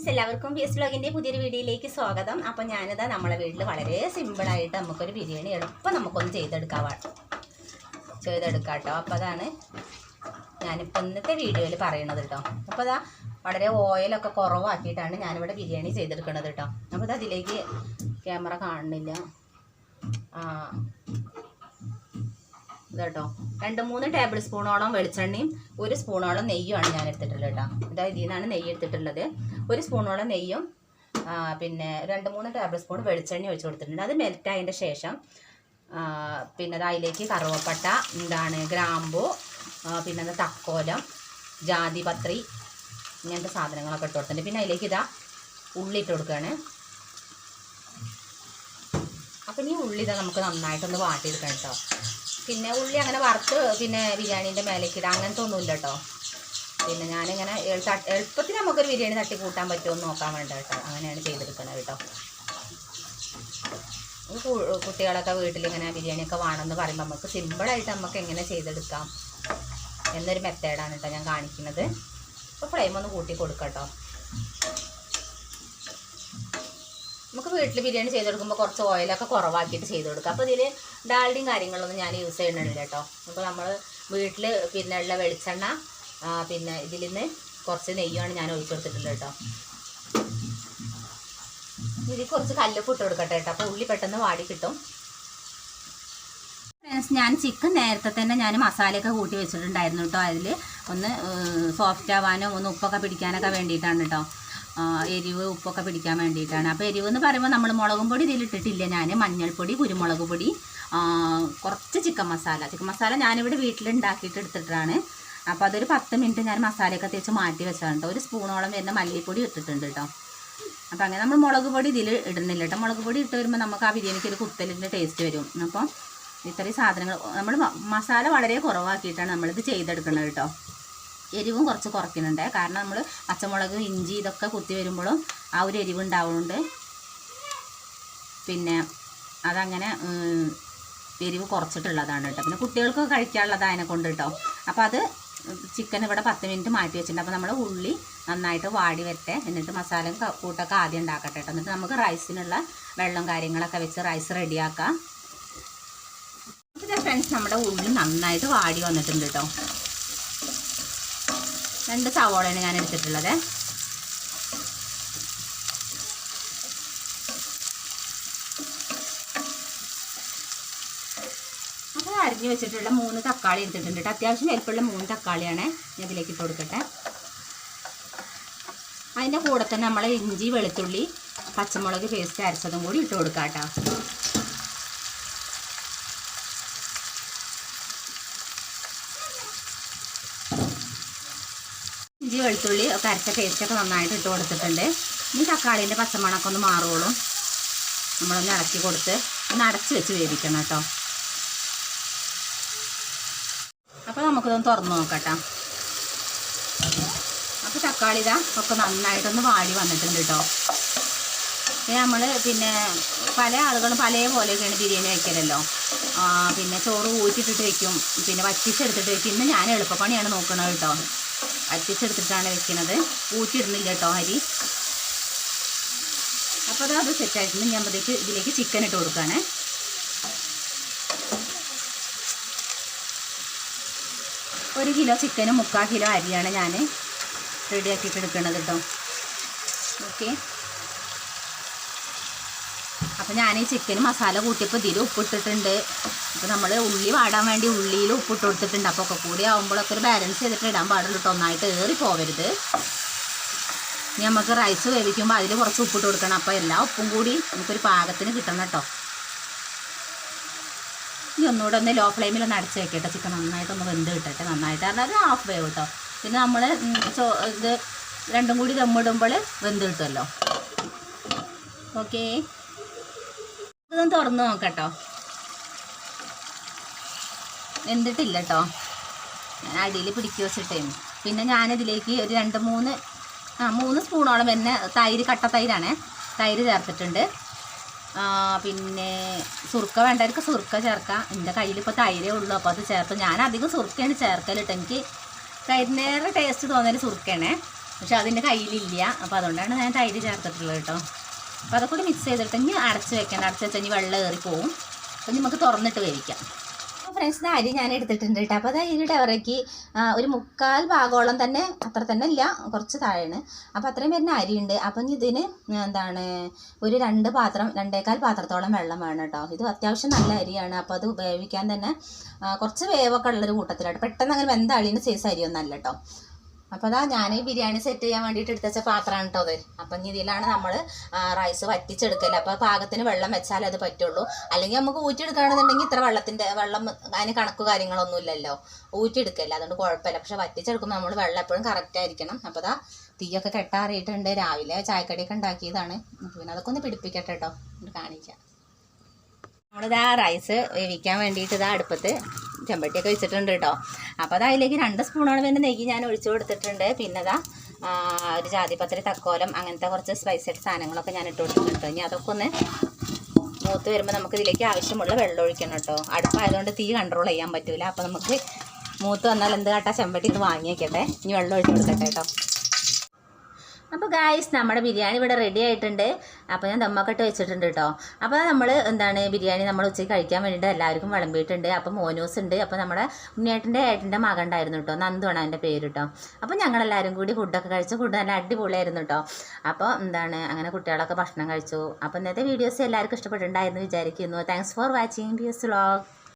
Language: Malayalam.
ഫ്രണ്ട്സ് എല്ലാവർക്കും പി എസ് ബ്ലോഗിന്റെ പുതിയൊരു വീഡിയോയിലേക്ക് സ്വാഗതം. അപ്പോൾ ഞാനിതാ നമ്മളെ വീട്ടിൽ വളരെ സിമ്പിളായിട്ട് നമുക്കൊരു ബിരിയാണി എളുപ്പം നമുക്കൊന്ന് ചെയ്തെടുക്കാം ചെയ്തെടുക്കാം കേട്ടോ അപ്പോൾ അതാണ് ഞാനിപ്പോൾ ഇന്നത്തെ വീഡിയോയിൽ പറയണത് കേട്ടോ അപ്പോൾ അതാ വളരെ ഓയിലൊക്കെ കുറവാക്കിയിട്ടാണ് ഞാനിവിടെ ബിരിയാണി ചെയ്തെടുക്കണത് കേട്ടോ അപ്പോൾ അതിലേക്ക് ക്യാമറ കാണുന്നില്ല. ഇതാട്ടോ. രണ്ട് മൂന്ന് ടേബിൾ സ്പൂണോളം വെളിച്ചെണ്ണയും ഒരു സ്പൂണോളം നെയ്യുമാണ് ഞാൻ എടുത്തിട്ടുള്ളത് കേട്ടോ. ഇതാ ഇതിൽ നിന്നാണ് നെയ്യ് എടുത്തിട്ടുള്ളത്. ഒരു സ്പൂണോളം നെയ്യും പിന്നെ രണ്ട് മൂന്ന് ടേബിൾ സ്പൂൺ വെളിച്ചെണ്ണ ഒഴിച്ച് കൊടുത്തിട്ടുണ്ട്. അത് മെൽറ്റ് ആയതിന്റെ ശേഷം പിന്നെ അത് അതിലേക്ക് കറുവപ്പട്ട എന്താണ് ഗ്രാമ്പു പിന്നെ തക്കോലം ജാതിപത്രി ഇങ്ങനത്തെ സാധനങ്ങളൊക്കെ ഇട്ട് കൊടുത്തിട്ടുണ്ട്. പിന്നെ അതിലേക്ക് ഇതാ ഉള്ളി ഇട്ട് കൊടുക്കുകയാണ്. അപ്പം ഈ ഉള്ളി ഇതാ നമുക്ക് നന്നായിട്ടൊന്ന് വാട്ടിയെടുക്കണം കേട്ടോ. പിന്നെ ഉള്ളി അങ്ങനെ വറുത്ത് പിന്നെ ബിരിയാണീന്റെ മേലേക്ക് ഇടാം. അങ്ങനത്തെ ഒന്നുമില്ല കേട്ടോ പിന്നെ ഞാനിങ്ങനെ എളുപ്പത്തിൽ നമുക്കൊരു ബിരിയാണി തട്ടി കൂട്ടാൻ പറ്റുമോ എന്ന് നോക്കാൻ വേണ്ട കേട്ടോ അങ്ങനെയാണ് ചെയ്തെടുക്കുന്നത് കേട്ടോ കുട്ടികളൊക്കെ വീട്ടിലിങ്ങനെ ബിരിയാണിയൊക്കെ വേണമെന്ന് പറയുമ്പോൾ നമുക്ക് സിമ്പിളായിട്ട് നമുക്ക് എങ്ങനെ ചെയ്തെടുക്കാം എന്നൊരു മെത്തേഡാണ് കേട്ടോ ഞാൻ കാണിക്കുന്നത്. അപ്പോൾ ഫ്ലെയിം ഒന്ന് കൂട്ടി കൊടുക്കാം കേട്ടോ നമുക്ക് വീട്ടിൽ ബിരിയാണി ചെയ്തെടുക്കുമ്പോൾ കുറച്ച് ഓയിലൊക്കെ കുറവാക്കിയിട്ട് ചെയ്ത് കൊടുക്കുക അപ്പോൾ ഇതിൽ ഡാൽഡിയും കാര്യങ്ങളൊന്നും ഞാൻ യൂസ് ചെയ്യണില്ല കേട്ടോ അപ്പോൾ നമ്മൾ വീട്ടിൽ പിന്നെ ഉള്ള വെളിച്ചെണ്ണ പിന്നെ ഇതിൽ നിന്ന് കുറച്ച് നെയ്യാണ് ഞാൻ ഒഴിച്ചു കൊടുത്തിട്ടുള്ളത് കേട്ടോ ഇതിൽ കുറച്ച് കല്ലുപ്പ് ഇട്ട് കൊടുക്കട്ടെ കേട്ടോ അപ്പോൾ ഉള്ളി പെട്ടെന്ന് വാടി കിട്ടും. ഞാൻ ചിക്കൻ നേരത്തെ തന്നെ ഞാൻ മസാലയൊക്കെ കൂട്ടി വെച്ചിട്ടുണ്ടായിരുന്നു കേട്ടോ അതിൽ ഒന്ന് സോഫ്റ്റ് ആവാനും ഒന്ന് ഉപ്പൊക്കെ പിടിക്കാനൊക്കെ വേണ്ടിയിട്ടാണ് കേട്ടോ എരിവ് ഉപ്പൊക്കെ പിടിക്കാൻ വേണ്ടിയിട്ടാണ്. അപ്പോൾ എരിവ് എന്ന് പറയുമ്പോൾ നമ്മൾ മുളകും പൊടി ഇതിലിട്ടിട്ടില്ല ഞാൻ മഞ്ഞൾപ്പൊടി കുരുമുളക് പൊടി കുറച്ച് ചിക്കൻ മസാല. ചിക്കൻ മസാല ഞാനിവിടെ വീട്ടിലുണ്ടാക്കിയിട്ട് എടുത്തിട്ടാണ്. അപ്പോൾ അതൊരു പത്ത് മിനിറ്റ് ഞാൻ മസാലയൊക്കെ തേച്ച് മാറ്റി വെച്ചിട്ടുണ്ട് ഒരു സ്പൂണോളം വരുന്ന മല്ലിപ്പൊടി ഇട്ടിട്ടുണ്ട് കേട്ടോ അപ്പോൾ അങ്ങനെ നമ്മൾ മുളക് പൊടി ഇതിൽ ഇടുന്നില്ല കേട്ടോ മുളക് പൊടി ഇട്ട് വരുമ്പോൾ നമുക്ക് ആ ബിരിയാണിക്ക് ഒരു കുത്തലിന്റെ ടേസ്റ്റ് വരും. അപ്പം ഇത്രയും സാധനങ്ങൾ നമ്മൾ മസാല വളരെ കുറവാക്കിയിട്ടാണ് നമ്മളിത് ചെയ്തെടുക്കുന്നത് കേട്ടോ എരിവും കുറച്ച് കുറയ്ക്കുന്നുണ്ട്. കാരണം നമ്മൾ പച്ചമുളക് ഇഞ്ചി ഇതൊക്കെ കുത്തി വരുമ്പോഴും ആ ഒരു എരിവ് ഉണ്ടാവുന്നുണ്ട്. പിന്നെ അതങ്ങനെ എരിവ് കുറച്ചിട്ടുള്ളതാണ് കേട്ടോ. പിന്നെ കുട്ടികൾക്ക് കഴിക്കാനുള്ളത് അതിനെ കൊണ്ട് കേട്ടോ. അപ്പോൾ അത് ചിക്കൻ ഇവിടെ പത്ത് മിനിറ്റ് മാറ്റി വെച്ചിട്ടുണ്ട്. അപ്പോൾ നമ്മൾ ഉള്ളി നന്നായിട്ട് വാടി വരട്ടെ. എന്നിട്ട് മസാല കൂട്ടൊക്കെ ആദ്യം ഉണ്ടാക്കട്ടെ കേട്ടോ. എന്നിട്ട് നമുക്ക് റൈസിനുള്ള വെള്ളം കാര്യങ്ങളൊക്കെ വെച്ച് റൈസ് റെഡിയാക്കാം ഫ്രണ്ട്സ് നമ്മുടെ ഉള്ളി നന്നായിട്ട് വാടി വന്നിട്ടുണ്ട് കേട്ടോ. രണ്ട് സവോളയാണ് ഞാൻ എടുത്തിട്ടുള്ളത്. അപ്പോൾ അരിഞ്ഞ് വെച്ചിട്ടുള്ള മൂന്ന് തക്കാളി എടുത്തിട്ടുണ്ട് കേട്ടോ. അത്യാവശ്യം വലിപ്പമുള്ള മൂന്ന് തക്കാളിയാണ് ഞാൻ ഇതിലേക്ക് ഇട്ട് കൊടുക്കട്ടെ. അതിന്റെ കൂടെ തന്നെ നമ്മൾ ഇഞ്ചി വെളുത്തുള്ളി പച്ചമുളക് പേസ്റ്റ് അരച്ചതും കൂടി ഇട്ട് കൊടുക്കാം കേട്ടോ. ഇഞ്ചി വെളുത്തുള്ളി ഒക്കെ അരച്ച പേസ്റ്റൊക്കെ നന്നായിട്ട് ഇട്ട് കൊടുത്തിട്ടുണ്ട്. ഇനി തക്കാളീന്റെ പച്ചമണമൊക്കെ ഒന്ന് മാറുകയുള്ളൂ നമ്മളൊന്ന് ഇളക്കി കൊടുത്ത് ഒന്ന് അടച്ച് വെച്ച് വേവിക്കണം കേട്ടോ. അപ്പോൾ നമുക്കിതൊന്ന് തുറന്ന് നോക്കട്ടോ. അപ്പോൾ തക്കാളി ഇതാ ഒക്കെ നന്നായിട്ടൊന്ന് വാടി വന്നിട്ടുണ്ട് കേട്ടോ. നമ്മൾ പിന്നെ പല ആളുകളും പല പോലെയൊക്കെയാണ് ബിരിയാണി വയ്ക്കലല്ലോ. പിന്നെ ചോറ് ഊറ്റിട്ടിട്ട് വെക്കും പിന്നെ വറ്റിച്ചെടുത്തിട്ട് വെക്കും ഇന്ന് ഞാൻ എളുപ്പപ്പണിയാണ് നോക്കുന്നത് കേട്ടോ. വറ്റിച്ചെടുത്തിട്ടാണ് വെക്കുന്നത്. ഊറ്റിയിടുന്നില്ല കേട്ടോ അരി. അപ്പോൾ അത് അത് സെറ്റായിട്ടുണ്ട് ഞാൻ അതിലേക്ക് ഇതിലേക്ക് ചിക്കൻ ഇട്ട് കൊടുക്കുകയാണ് ഒരു കിലോ ചിക്കനും മുക്കാൽ കിലോ അരിയാണ് ഞാൻ റെഡിയാക്കിയിട്ട് എടുക്കുന്നത് കേട്ടോ. ഓക്കെ അപ്പോൾ ഞാൻ ഈ ചിക്കൻ മസാല കൂട്ടിയപ്പോൾ ഇതിൽ ഉപ്പിട്ടിട്ടുണ്ട്. അപ്പോൾ നമ്മൾ ഉള്ളി വാടാൻ വേണ്ടി ഉള്ളിയിൽ ഉപ്പിട്ട് കൊടുത്തിട്ടുണ്ട്. അപ്പോൾ ഒക്കെ കൂടി ആകുമ്പോഴൊക്കെ ഒരു ബാലൻസ് ചെയ്തിട്ട് ഇടാൻ പാടുള്ളൂ കേട്ടോ ഒന്നായിട്ട് ഏറി പോവരുത്. ഇനി നമുക്ക് റൈസ് വേവിക്കുമ്പോൾ അതിൽ കുറച്ച് ഉപ്പിട്ട് കൊടുക്കണം. അപ്പോൾ എല്ലാ ഉപ്പും കൂടി നമുക്കൊരു പാകത്തിന് കിട്ടണം കേട്ടോ ഇനി ഒന്നുകൂടെ ഒന്ന് ലോ ഫ്ലെയിമിൽ ഒന്ന് അടച്ച് വെക്കട്ടെ. ചിക്കൻ നന്നായിട്ട് ഒന്ന് വെന്ത് കിട്ടട്ടെ. നന്നായിട്ട് കാരണം അത് ഹാഫ് വേവ് കേട്ടോ പിന്നെ നമ്മൾ ചോ ഇത് രണ്ടും കൂടി ദമ്മിടുമ്പോൾ വെന്ത് കിട്ടുമല്ലോ ഓക്കേ. ഇതൊന്ന് തുറന്ന് നോക്കട്ടോ. വെന്തിട്ടില്ല കേട്ടോ ഞാൻ അടിയിൽ പിടിക്കി വെച്ചിട്ടേന്ന് പിന്നെ ഞാനിതിലേക്ക് ഒരു രണ്ട് മൂന്ന് ആ മൂന്ന് സ്പൂണോളം തന്നെ തൈര് കട്ട തൈരാണ് തൈര് ചേർത്തിട്ടുണ്ട്. പിന്നെ സുർക്ക വേണ്ടവർക്ക് സുർക്ക ചേർക്കാം. എന്റെ കയ്യിൽ ഇപ്പോൾ തൈരേ ഉള്ളൂ. അപ്പോൾ അത് ചേർത്ത് ഞാൻ അധികം സുർക്കയാണ് ചേർക്കൽ കേട്ടോ എനിക്ക് തൈരിനേറെ ടേസ്റ്റ് തോന്നിയൊരു സുർക്കയാണേ. പക്ഷെ അതിന്റെ കയ്യിലില്ല. അപ്പോൾ അതുകൊണ്ടാണ് ഞാൻ തൈര് ചേർത്തിട്ടുള്ളത് കേട്ടോ. അപ്പോൾ അതൊക്കെ മിക്സ് ചെയ്തിട്ട് ഇനി അടച്ച് വെക്കണം അടച്ച് വെച്ചാൽ ഇനി വെള്ളം ഏറി പോവും. അപ്പോൾ നമുക്ക് തുറന്നിട്ട് വേവിക്കാം. ഫ്രണ്ട്സ് അരി ഞാൻ എടുത്തിട്ടുണ്ട് കേട്ടോ. അപ്പോൾ അത് അരിയുടെ അവരേക്ക് ഒരു മുക്കാൽ ഭാഗോളം തന്നെ അത്ര തന്നെ ഇല്ല കുറച്ച് താഴെയാണ്. അപ്പോൾ അത്രയും വരുന്ന അരിയുണ്ട്. അപ്പം ഇതിന് എന്താണ് ഒരു രണ്ട് പാത്രം രണ്ടേക്കാൽ പാത്രത്തോളം വെള്ളം വേണം കേട്ടോ. ഇത് അത്യാവശ്യം നല്ല അരിയാണ്. അപ്പോൾ അത് വേവിക്കാൻ തന്നെ കുറച്ച് വേവൊക്കെ ഉള്ളൊരു കൂട്ടത്തിലാണ് പെട്ടെന്ന് അങ്ങനെ വെന്ത അളിയുടെ സൈസ് അരിയൊന്നും അല്ല കേട്ടോ. അപ്പോൾ അതാ ഞാൻ ബിരിയാണി സെറ്റ് ചെയ്യാൻ വേണ്ടിയിട്ട് എടുത്ത പാത്രമാണ് കേട്ടോ അത്. അപ്പം ഇതിലാണ് നമ്മൾ റൈസ് വറ്റിച്ചെടുക്കൽ. അപ്പോൾ പാകത്തിന് വെള്ളം വെച്ചാലേ അത് പറ്റുള്ളൂ. അല്ലെങ്കിൽ നമുക്ക് ഊറ്റിയെടുക്കുകയാണെന്നുണ്ടെങ്കിൽ ഇത്ര വെള്ളത്തിന്റെ വെള്ളം അതിന് കണക്ക് കാര്യങ്ങളൊന്നും ഇല്ലല്ലോ. ഊറ്റിയെടുക്കല്ല അതുകൊണ്ട് കുഴപ്പമില്ല. പക്ഷെ വറ്റിച്ചെടുക്കുമ്പോൾ നമ്മൾ വെള്ളം എപ്പോഴും കറക്റ്റ് ആയിരിക്കണം. അപ്പോൾ അതാ തീയൊക്കെ കെട്ടാറിയിട്ടുണ്ട്. രാവിലെ ചായക്കടിയൊക്കെ ഉണ്ടാക്കിയതാണ്. പിന്നെ അതൊക്കെ ഒന്ന് പിടിപ്പിക്കട്ടെ കേട്ടോ കാണിക്കാം. നമ്മളിതാ റൈസ് വേവിക്കാൻ വേണ്ടിയിട്ട് ഇതാ അടുപ്പത്ത് ചെമ്പട്ടിയൊക്കെ വെച്ചിട്ടുണ്ട് കേട്ടോ. അപ്പോൾ അത് അതിലേക്ക് രണ്ട് സ്പൂണോളം വേണ്ടി നെയ്യ് ഞാൻ ഒഴിച്ചു കൊടുത്തിട്ടുണ്ട്. പിന്നെ ഇതാ ഒരു ജാതിപത്രി തക്കോലം അങ്ങനത്തെ കുറച്ച് സ്പൈസായിട്ട് സാധനങ്ങളൊക്കെ ഞാൻ ഇട്ട് കൊടുത്തിട്ടുണ്ട് ഇനി അതൊക്കെ ഒന്ന് മൂത്ത് വരുമ്പോൾ നമുക്ക് ഇതിലേക്ക് ആവശ്യമുള്ള വെള്ളം ഒഴിക്കണം കേട്ടോ. അടുപ്പായതുകൊണ്ട് തീ കൺട്രോൾ ചെയ്യാൻ പറ്റില്ല അപ്പോൾ നമുക്ക് മൂത്ത് വന്നാൽ എന്ത് കാട്ടാ? ചെമ്പട്ടി ഇത് വാങ്ങി വയ്ക്കട്ടെ ഇനി വെള്ളം ഒഴിച്ച് കൊടുക്കട്ടെ കേട്ടോ. അപ്പോൾ ഗായ്സ് നമ്മുടെ ബിരിയാണി ഇവിടെ റെഡി ആയിട്ടുണ്ട്. അപ്പോൾ ഞാൻ ദമ്മക്കെട്ട് വെച്ചിട്ടുണ്ട് കേട്ടോ അപ്പോൾ നമ്മൾ എന്താണ് ബിരിയാണി നമ്മൾ ഉച്ചയ്ക്ക് കഴിക്കാൻ വേണ്ടിയിട്ട് എല്ലാവർക്കും വിളമ്പിയിട്ടുണ്ട്. അപ്പോൾ മോനൂസ് ഉണ്ട്. അപ്പോൾ നമ്മുടെ ഉണ്ണിയേട്ടന്റെ ഏട്ടന്റെ മകൻ ഉണ്ടായിരുന്നു കേട്ടോ നന്ദുവാണ് എന്റെ പേര് കേട്ടോ അപ്പോൾ ഞങ്ങളെല്ലാവരും കൂടി ഫുഡൊക്കെ കഴിച്ചു. ഫുഡ് നല്ല അടിപൊളിയായിരുന്നു കേട്ടോ അപ്പോൾ എന്താണ് അങ്ങനെ കുട്ടികളൊക്കെ ഭക്ഷണം കഴിച്ചു. അപ്പോൾ ഇന്നത്തെ വീഡിയോസ് എല്ലാവർക്കും ഇഷ്ടപ്പെട്ടിട്ടുണ്ടായിരുന്നു വിചാരിക്കുന്നു. Thanks for watching B S vlog